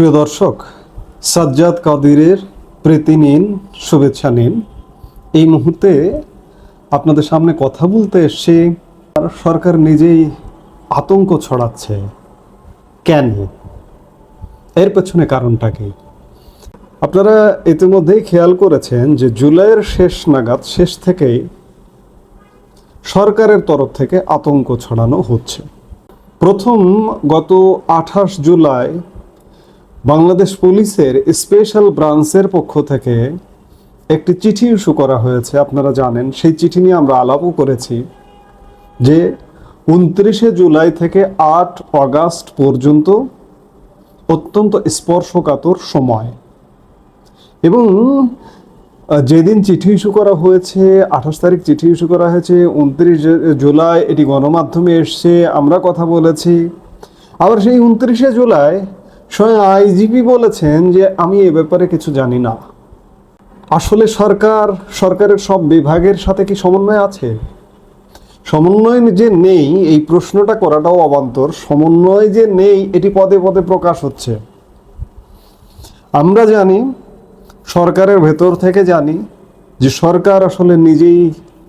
প্রিয় দর্শক, সাজ্জাদ কাদিরের প্রীতি নিন, শুভেচ্ছা নিন। এই মুহূর্তে আপনাদের সামনে কথা বলতে আর সরকার নিজেই আতঙ্ক ছড়াচ্ছে। কেন? এর পেছনে কারণটা কি? আপনারা ইতিমধ্যেই খেয়াল করেছেন যে জুলাইয়ের শেষ নাগাদ, শেষ থেকেই সরকারের তরফ থেকে আতঙ্ক ছড়ানো হচ্ছে। প্রথম গত আঠাশ জুলাই বাংলাদেশ পুলিশের স্পেশাল ব্রাঞ্চের পক্ষ থেকে একটি চিঠি ইস্যু করা হয়েছে, আপনারা জানেন। সেই চিঠি নিয়ে আমরা আলাপও করেছি যে উনত্রিশে জুলাই থেকে আট অগাস্ট পর্যন্ত অত্যন্ত স্পর্শকাতর সময়। এবং যেদিন চিঠি ইস্যু করা হয়েছে, আঠাশ তারিখ চিঠি ইস্যু করা হয়েছে, উনত্রিশ জুলাই এটি গণমাধ্যমে এসছে, আমরা কথা বলেছি। আবার সেই উনত্রিশে জুলাই স্বয়ং আইজিপি বলেছেন যে আমি এ ব্যাপারে কিছু জানি না। আসলে সরকার, সরকারের সব বিভাগের সাথে কি সমন্বয় আছে? সমন্বয় যে নেই, এই প্রশ্নটা করাটাও অবান্তর। সমন্বয় যে নেই, এটি পদে পদে প্রকাশ হচ্ছে। আমরা জানি, সরকারের ভেতর থেকে জানি যে সরকার আসলে নিজেই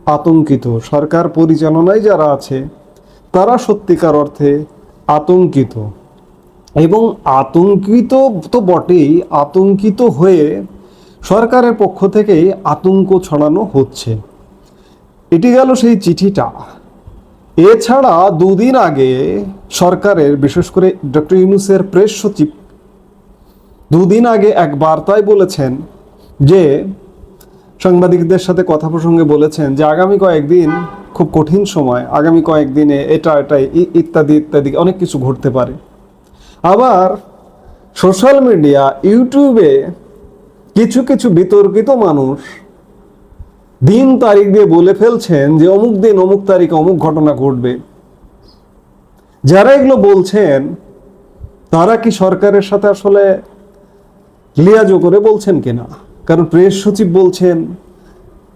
আতঙ্কিত। সরকার পরিচালনায় যারা আছে, তারা সত্যিকার অর্থে আতঙ্কিত। এবং আতঙ্কিত তো বটেই, আতঙ্কিত হয়ে সরকারের পক্ষ থেকেই আতঙ্ক ছড়ানো হচ্ছে। এটি গেল সেই চিঠিটা। এছাড়া দুদিন আগে সরকারের, বিশেষ করে ডক্টর ইউনুসের প্রেস সচিব দুদিন আগে এক বার্তায় বলেছেন যে, সাংবাদিকদের সাথে কথা প্রসঙ্গে বলেছেন যে, আগামী কয়েকদিন খুব কঠিন সময়, আগামী কয়েকদিনে এটা এটা ইত্যাদি ইত্যাদি অনেক কিছু ঘটতে পারে। আবার সোশ্যাল মিডিয়া, ইউটিউবে কিছু কিছু বিতর্কিত মানুষ দিন তারিখ দিয়ে বলে ফেলছেন যে অমুক দিন অমুক তারিখ অমুক ঘটনা ঘটবে। যারা এগুলো বলছেন, তারা কি সরকারের সাথে আসলে লিয়াজো করে বলছেন কিনা? কারণ প্রেস সচিব বলছেন,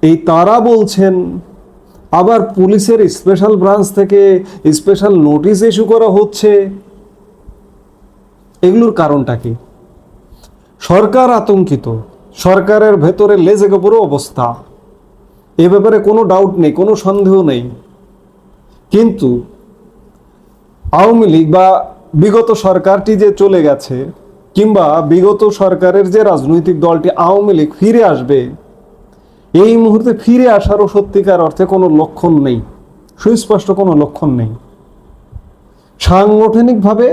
এই তারা বলছেন, আবার পুলিশের স্পেশাল ব্রাঞ্চ থেকে স্পেশাল নোটিশ ইস্যু করা হচ্ছে। এগুলোর কারণটা কি? সরকার আতঙ্কিত। সরকারের ভেতরে লেজে গোবরও অবস্থা। এ ব্যাপারে কোনো ডাউট নেই, কোনো সন্দেহ নেই। কিন্তু আওয়ামী লীগ বা বিগত সরকারটি যে চলে গেছে কিংবা বিগত সরকারের যে রাজনৈতিক দলটি আওয়ামী লীগ ফিরে আসবে, এই মুহূর্তে ফিরে আসারও সত্যিকার অর্থে কোনো লক্ষণ নেই। সুস্পষ্ট কোনো লক্ষণ নেই। সাংগঠনিকভাবে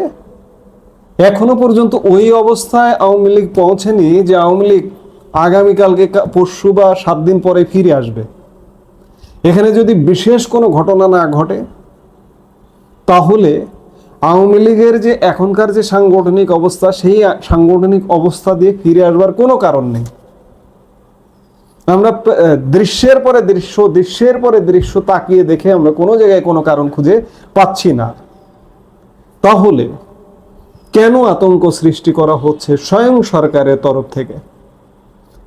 এখনও পর্যন্ত ওই অবস্থায় আওয়ামী লীগ পৌঁছেনি যে আওয়ামী লীগ আগামীকালকে পরশু বা সাত দিন পরে ফিরে আসবে। এখানে যদি বিশেষ কোনো ঘটনা না ঘটে, তাহলে আওয়ামী লীগের যে এখনকার যে সাংগঠনিক অবস্থা, সেই সাংগঠনিক অবস্থা দিয়ে ফিরে আসবার কোনো কারণ নেই। আমরা দৃশ্যের পরে দৃশ্য, দৃশ্যের পরে দৃশ্য তাকিয়ে দেখে আমরা কোনো জায়গায় কোনো কারণ খুঁজে পাচ্ছি না। তাহলে কেন আতঙ্ক সৃষ্টি করা হচ্ছে স্বয়ং সরকারের তরফ থেকে?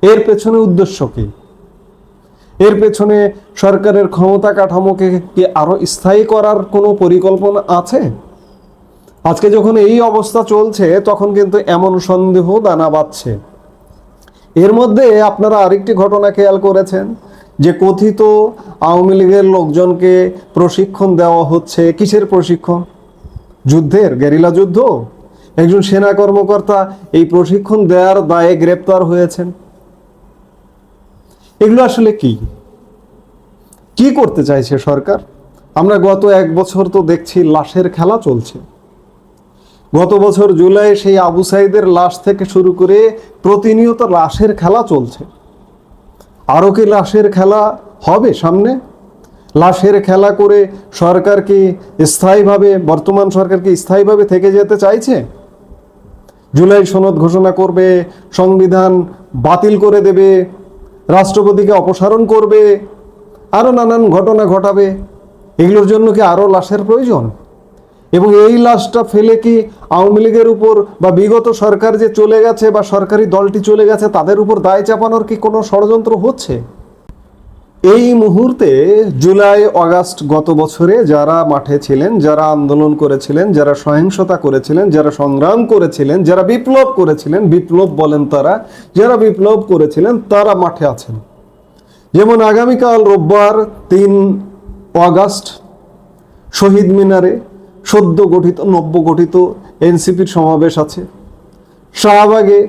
এর পেছনে উদ্দেশ্য কি? এর পেছনে সরকারের ক্ষমতা কাঠামোকে কি আরও স্থায়ী করার কোনো পরিকল্পনা আছে? আজকে যখন এই অবস্থা চলছে, তখন কিন্তু এমন সন্দেহ দানা বাঁধছে। এর মধ্যে আপনারা আরেকটি ঘটনা খেয়াল করেছেন, যে কথিত আওয়ামী লীগের লোকজনকে প্রশিক্ষণ দেওয়া হচ্ছে। কিসের প্রশিক্ষণ? যুদ্ধের, গেরিলা যুদ্ধ? একজন সেনা কর্মকর্তা এই প্রশিক্ষণ দেওয়ার দায়ে গ্রেপ্তার হয়েছেন। এগুলো আসলে কি? কি করতে চাইছে সরকার? আমরা গত এক বছর তো দেখছি লাশের খেলা চলছে। গত বছর জুলাই সেই আবু সাইদের লাশ থেকে শুরু করে প্রতিনিয়ত লাশের খেলা চলছে। আরও কি লাশের খেলা হবে সামনে? লাশের খেলা করে সরকার কি স্থায়ীভাবে, বর্তমান সরকার কি স্থায়ীভাবে থেকে যেতে চাইছে? জুলাই সনদ ঘোষণা করবে, সংবিধান বাতিল করে দেবে, রাষ্ট্রপতিকে অপসারণ করবে আরও নানান ঘটনা ঘটাবে। এগুলোর জন্য কি আরও লাশের প্রয়োজন? এবং এই লাশটা ফেলে কি আওয়ামী লীগের উপর বা বিগত সরকার যে চলে গেছে বা সরকারি দলটি চলে গেছে, তাদের উপর দায় চাপানোর কি কোনো ষড়যন্ত্র হচ্ছে? এই মুহূর্তে জুলাই, অগাস্ট গত বছরে যারা মাঠে ছিলেন, যারা আন্দোলন করেছিলেন, যারা সহিংসতা করেছিলেন, যারা সংগ্রাম করেছিলেন, যারা বিপ্লব করেছিলেন, বিপ্লব বলেন তারা, যারা বিপ্লব করেছিলেন, তারা মাঠে আছেন। যেমন আগামীকাল রোববার তিন অগাস্ট, শহীদ মিনারে সদ্য গঠিত, নব্য গঠিত এনসিপির সমাবেশ আছে। শাহবাগে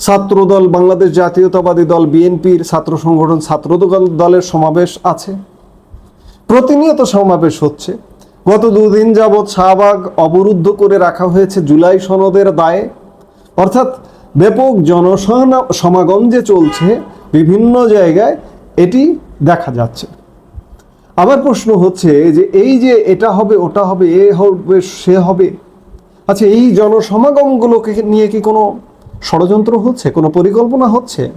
ছাত্রদল, বাংলাদেশ জাতীয়তাবাদী দল, বিএনপির ছাত্র সংগঠন ছাত্র দলের সমাবেশ আছে। প্রতিনিয়ত সমাবেশ হচ্ছে। গত দুদিন যাবৎ শাহবাগ অবরুদ্ধ করে রাখা হয়েছে জুলাই সনদের দায়ে। অর্থাৎ ব্যাপক জনসহনা সমাগম যে চলছে বিভিন্ন জায়গায় এটি দেখা যাচ্ছে। আবার প্রশ্ন হচ্ছে যে এই যে এটা হবে, ওটা হবে, এ হবে, সে হবে আচ্ছা এই জনসমাগমগুলোকে নিয়ে কি কোনো ষড়যন্ত্র হচ্ছে, কোনো পরিকল্পনা হচ্ছে?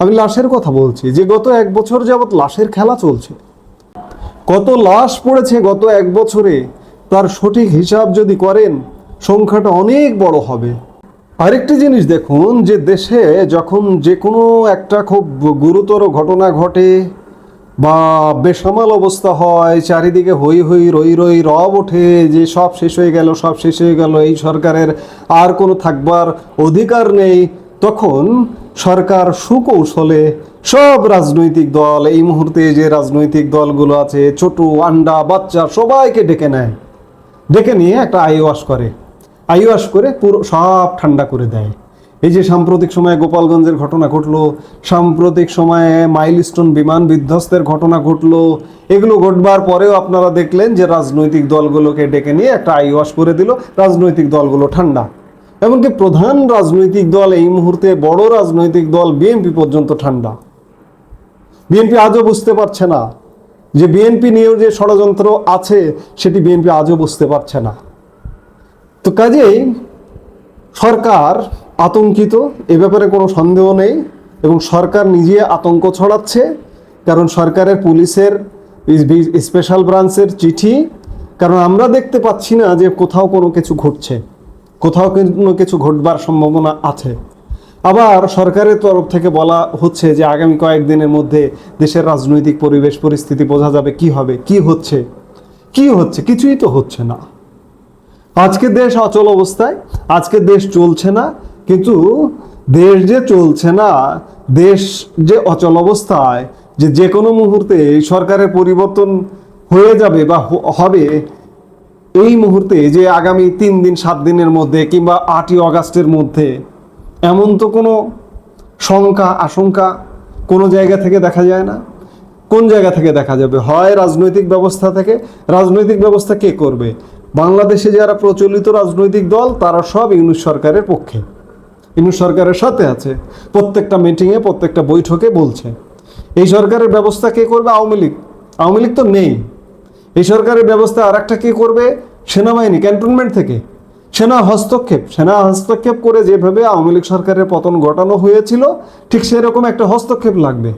আমি লাশের কথা বলছি, যে গত এক বছর যাবৎ লাশের খেলা চলছে। কত লাশ পড়েছে গত এক বছরে? তার সঠিক হিসাব যদি করেন, সংখ্যাটা অনেক বড় হবে। আরেকটি জিনিস দেখুন, যে দেশে যখন যে কোনো একটা খুব গুরুতর ঘটনা ঘটে বা বেসামাল অবস্থা হয়, চারিদিকে হই হই রই রই রব ওঠে, যে সব শেষ হয়ে গেল, সব শেষ হয়ে গেল, এই সরকারের আর কোনো থাকবার অধিকার নেই। তখন সরকার সুকৌশলে সব রাজনৈতিক দল, এই মুহূর্তে যে রাজনৈতিক দলগুলো আছে, ছোট, আন্ডা, বাচ্চা, সবাইকে ডেকে নেয়। ডেকে নিয়ে একটা আইওয়াশ করে। আইওয়াশ করে পুরো সব ঠান্ডা করে দেয়। এই যে সাম্প্রতিক সময়ে গোপালগঞ্জের ঘটনা ঘটলো, সাম্প্রতিক সময়ে মাইলস্টোন বিমান বিধ্বস্তের ঘটনা ঘটলো, এগুলো ঘটবার পরেও আপনারা দেখলেন যে রাজনৈতিক দলগুলোকে ডেকে নিয়ে একটা আইওয়াশ করে দিল, রাজনৈতিক দলগুলো ঠান্ডা। এমনকি প্রধান রাজনৈতিক দল এই মুহূর্তে বড় রাজনৈতিক দল বিএনপি পর্যন্ত ঠান্ডা। বিএনপি আজও বুঝতে পারছে না যে বিএনপি নিয়েও যে ষড়যন্ত্র আছে, সেটি বিএনপি আজও বুঝতে পারছে না। তো কাজেই সরকার আতঙ্কিত, এ ব্যাপারে কোনো সন্দেহ নেই এবং সরকার নিজে আতঙ্ক ছড়াচ্ছে, কারণ সরকারের পুলিশের স্পেশাল ব্রাঞ্চের চিঠি, কারণ আমরা দেখতে পাচ্ছি না যে কোথাও কোনো কিছু ঘটছে, কোথাও কোনো কিছু ঘটবার সম্ভাবনা আছে। আবার সরকারের তরফ থেকে বলা হচ্ছে যে আগামী কয়েকদিনের মধ্যে দেশের রাজনৈতিক পরিবেশ পরিস্থিতি বোঝা যাবে কি হবে, কি হচ্ছে কি হচ্ছে, কিছুই তো হচ্ছে না। আজকে দেশ অচল অবস্থায়, আজকে দেশ চলছে না কিন্তু দেশ যে চলছে না, দেশ যে অচল অবস্থায়, যে যে কোনো মুহূর্তে সরকারের পরিবর্তন হয়ে যাবে বা হবে, এই মুহূর্তে যে আগামী তিন দিন, সাত দিনের মধ্যে কিংবা আটই অগাস্টের মধ্যে, এমন তো কোনো শঙ্কা, আশঙ্কা কোনো জায়গা থেকে দেখা যায় না? কোন জায়গা থেকে দেখা যাবে? হয় রাজনৈতিক ব্যবস্থা থেকে? রাজনৈতিক ব্যবস্থা কে করবে? বাংলাদেশে যারা প্রচলিত রাজনৈতিক দল, তারা সব ইউনুস সরকারের পক্ষে। ইউনুস সরকারের সাথে আছে। প্রত্যেকটা মিটিংয়ে প্রত্যেকটা বৈঠকে বলছে। এই সরকারের ব্যবস্থা কে করবে? আওয়ামী লীগ। আওয়ামী লীগ তো নেই। এই সরকারের ব্যবস্থা আর একটা কে করবে? সেনাবাহিনী ক্যান্টনমেন্ট থেকে। সেনা হস্তক্ষেপ। সেনা হস্তক্ষেপ করে যেভাবে আওয়ামী লীগ সরকারের পতন ঘটানো হয়েছিল, ঠিক সেরকম একটা হস্তক্ষেপ লাগবে।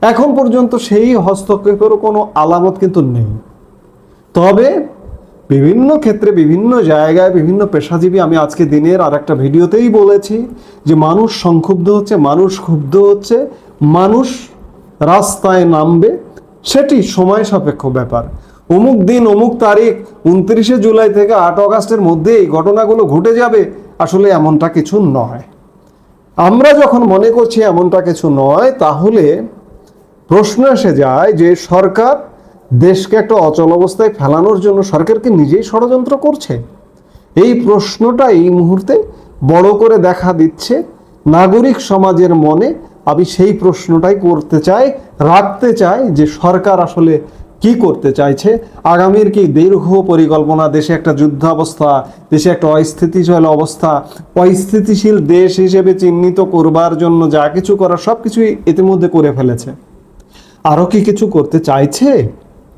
এখন পর্যন্ত সেই হস্তক্ষেপেরও কোনো আলামত কিন্তু নেই। তবে বিভিন্ন ক্ষেত্রে, বিভিন্ন জায়গায়, বিভিন্ন পেশাজীবী আমি আজকে দিনের আর একটা ভিডিওতেই বলেছি যে মানুষ সংক্ষুব্ধ হচ্ছে, মানুষ ক্ষুব্ধ হচ্ছে, মানুষ রাস্তায় নামবে, সেটি সময় সাপেক্ষ ব্যাপার। অমুক দিন, অমুক তারিখ, উনত্রিশে জুলাই থেকে আট অগাস্টের মধ্যে এই ঘটনাগুলো ঘটে যাবে, আসলে এমনটা কিছু নয়। আমরা যখন মনে করছি এমনটা কিছু নয়, তাহলে প্রশ্ন এসে যায় যে সরকার দেশকে একটা অচল অবস্থায় ফেলানোর জন্য সরকারকে নিজেই ষড়যন্ত্র করছে? এই প্রশ্নটা এই মুহূর্তে বড় করে দেখা দিচ্ছে নাগরিক সমাজের মনে। আমি সেই প্রশ্নটাই করতে চাই, রাখতে চাই যে সরকার আসলে কি করতে চাইছে। আগামীর কি দীর্ঘ পরিকল্পনা, দেশে একটা যুদ্ধাবস্থা, দেশে একটা অস্থিতিশীল অবস্থা, অস্থিতিশীল দেশ হিসেবে চিহ্নিত করবার জন্য যা কিছু করার সব কিছুই ইতিমধ্যে করে ফেলেছে। আরও কি কিছু করতে চাইছে?